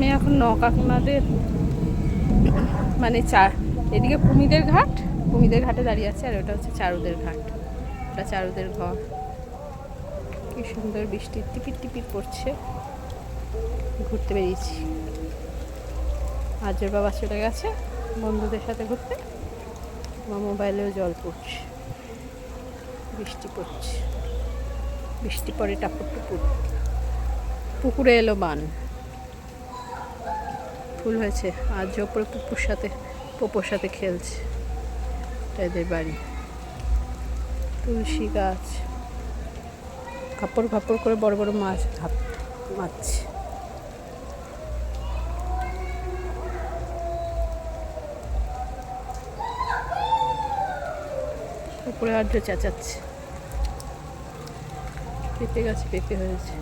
আমি এখন নকাকনাদের মানে চা এদিকে কুমিদের ঘাট কুমিদের ঘাটে দাঁড়িয়ে আছে আর ওটা হচ্ছে চারুদের ঘাট। ওটা চারুদের ঘর। কি সুন্দর বৃষ্টি টিপির টিপির পড়ছে। ঘুরতে বেরিয়েছি। আজের বাবা চলে গেছে, বন্ধুদের সাথে ঘুরতে। আমার মোবাইলেও জল পড়ছে। বৃষ্টি পড়ছে। বৃষ্টি পরে টাপুর টুপুর। পুকুরে এলো বান ফুল হয়েছে। আর যে ওপরে পুকুর সাথে পোপোর সাথে খেলছে। এদের বাড়ি। তুলসী গাছ। কাপড় কাপড় করে বড় বড় মাছ মারছে। উপরে আড্ডে চেঁচাচ্ছে। পেঁপে গাছে পেঁপে হয়েছে।